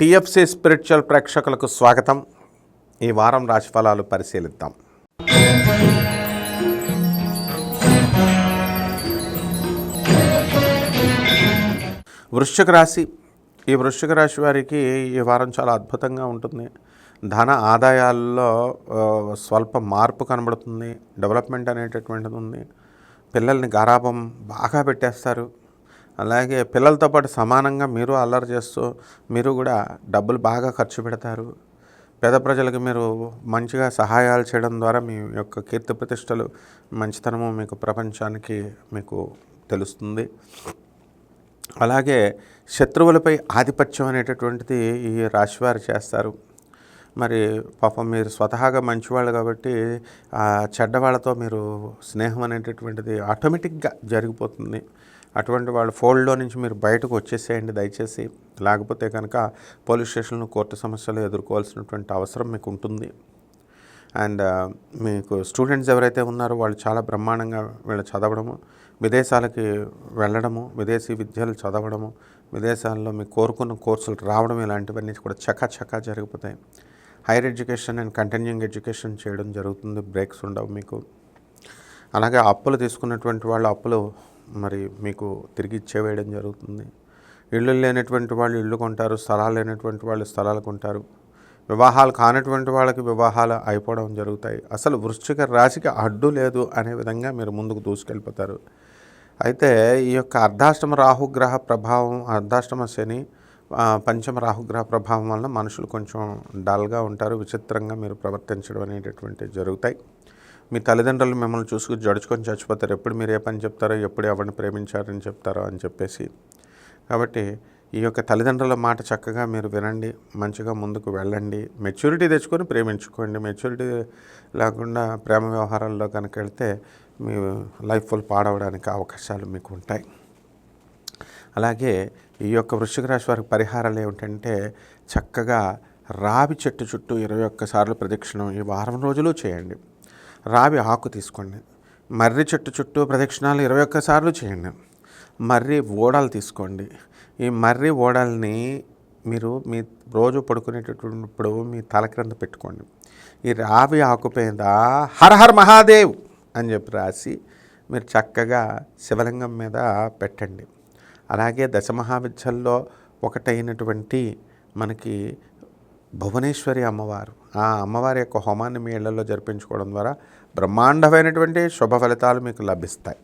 TFC spiritual ప్రేక్షకులకు స్వాగతం. ఈ వారం రాశిఫలాలు పరిశీలిద్దాం. వృశ్చిక రాశి. ఈ వృశ్చిక రాశి వారికి ఈ వారం చాలా అద్భుతంగా ఉంటుంది. ధన ఆదాయాల్లో స్వల్ప మార్పు కనబడుతుంది. డెవలప్మెంట్ అనేటటువంటిది ఉంది. పిల్లల్ని గారాభం బాగా పెట్టేస్తారు. అలాగే పిల్లలతో పాటు సమానంగా మీరు అల్లరి చేస్తూ మీరు కూడా డబ్బులు బాగా ఖర్చు పెడతారు. పేద ప్రజలకు మీరు మంచిగా సహాయాలు చేయడం ద్వారా మీ యొక్క కీర్తి ప్రతిష్టలు మంచితనము మీకు ప్రపంచానికి మీకు తెలుస్తుంది. అలాగే శత్రువులపై ఆధిపత్యం అనేటటువంటిది ఈ రాశివారు చేస్తారు. మరి పాపం మీరు స్వతహాగా మంచివాళ్ళు కాబట్టి చెడ్డవాళ్ళతో మీరు స్నేహం అనేటటువంటిది ఆటోమేటిక్గా జరిగిపోతుంది. అటువంటి వాళ్ళ ఫోల్డ్లో నుంచి మీరు బయటకు వచ్చేసేయండి దయచేసి. లేకపోతే కనుక పోలీస్ స్టేషన్లు కోర్టు సమస్యలు ఎదుర్కోవాల్సినటువంటి అవసరం మీకు ఉంటుంది. అండ్ మీకు స్టూడెంట్స్ ఎవరైతే ఉన్నారో వాళ్ళు చాలా బ్రహ్మాండంగా వీళ్ళు చదవడము విదేశాలకి వెళ్ళడము విదేశీ విద్యలు చదవడము విదేశాల్లో మీకు కోరుకున్న కోర్సులు రావడం ఇలాంటివన్నీ కూడా చకాచకా జరిగిపోతాయి. Higher education and continuing education చేయడం జరుగుతుంది బ్రేక్స్ ఉండవు మీకు. అలాగే అప్పులు తీసుకున్నటువంటి వాళ్ళు అప్పులు మరి మీకు తిరిగి ఇచ్చేవేయడం జరుగుతుంది. ఇళ్ళు లేనటువంటి వాళ్ళు ఇళ్ళు కొంటారు స్థలాలు లేనటువంటి వాళ్ళు స్థలాలు కొంటారు. వివాహాలు కానటువంటి వాళ్ళకి వివాహాలు అయిపోవడం జరుగుతాయి. అసలు వృశ్చిక రాశికి అడ్డు లేదు అనే విధంగా మీరు ముందుకు దూసుకెళ్ళిపోతారు. అయితే ఈ యొక్క అర్ధాష్టమ రాహుగ్రహ ప్రభావం అర్ధాష్టమ శని పంచమ రాహుగ్రహ ప్రభావం వలన మనుషులు కొంచెం డల్గా ఉంటారు విచిత్రంగా మీరు ప్రవర్తించడం అనేటటువంటివి జరుగుతాయి. మీ తల్లిదండ్రులు మిమ్మల్ని చూసుకు జడుచుకొని చచ్చిపోతారు. ఎప్పుడు మీరు ఏ పని చెప్తారో ఎప్పుడు ఎవరిని ప్రేమించారని చెప్తారో అని చెప్పేసి. కాబట్టి ఈ యొక్క తల్లిదండ్రుల మాట చక్కగా మీరు వినండి మంచిగా ముందుకు వెళ్ళండి. మెచ్యూరిటీ తెచ్చుకొని ప్రేమించుకోండి. మెచ్యూరిటీ లేకుండా ప్రేమ వ్యవహారాల్లో కనుక వెళ్తే మీ లైఫ్ ఫుల్ పాడవడానికి అవకాశాలు మీకు ఉంటాయి. అలాగే ఈ యొక్క వృశ్చిక రాశి వారికి పరిహారాలు ఏమిటంటే చక్కగా రావి చెట్టు చుట్టూ ఇరవై ఒక్కసార్లు ప్రదక్షిణం ఈ వారం రోజులు చేయండి. రావి ఆకు తీసుకోండి. మర్రి చెట్టు చుట్టూ ప్రదక్షిణాలు ఇరవై ఒక్కసార్లు చేయండి. మర్రి ఓడలు తీసుకోండి. ఈ మర్రి ఓడల్ని మీరు మీ రోజు పడుకునేటప్పుడు మీ తల క్రింద పెట్టుకోండి. ఈ రావి ఆకు మీద హర హర్ మహాదేవ్ అని చెప్పి రాసి మీరు చక్కగా శివలింగం మీద పెట్టండి. అలాగే దశమహావిద్యల్లో ఒకటైనటువంటి మనకి భువనేశ్వరి అమ్మవారు. ఆ అమ్మవారి యొక్క హోమాన్ని మీ ఇళ్ళలో జరిపించుకోవడం ద్వారా బ్రహ్మాండమైనటువంటి శుభ ఫలితాలు మీకు లభిస్తాయి.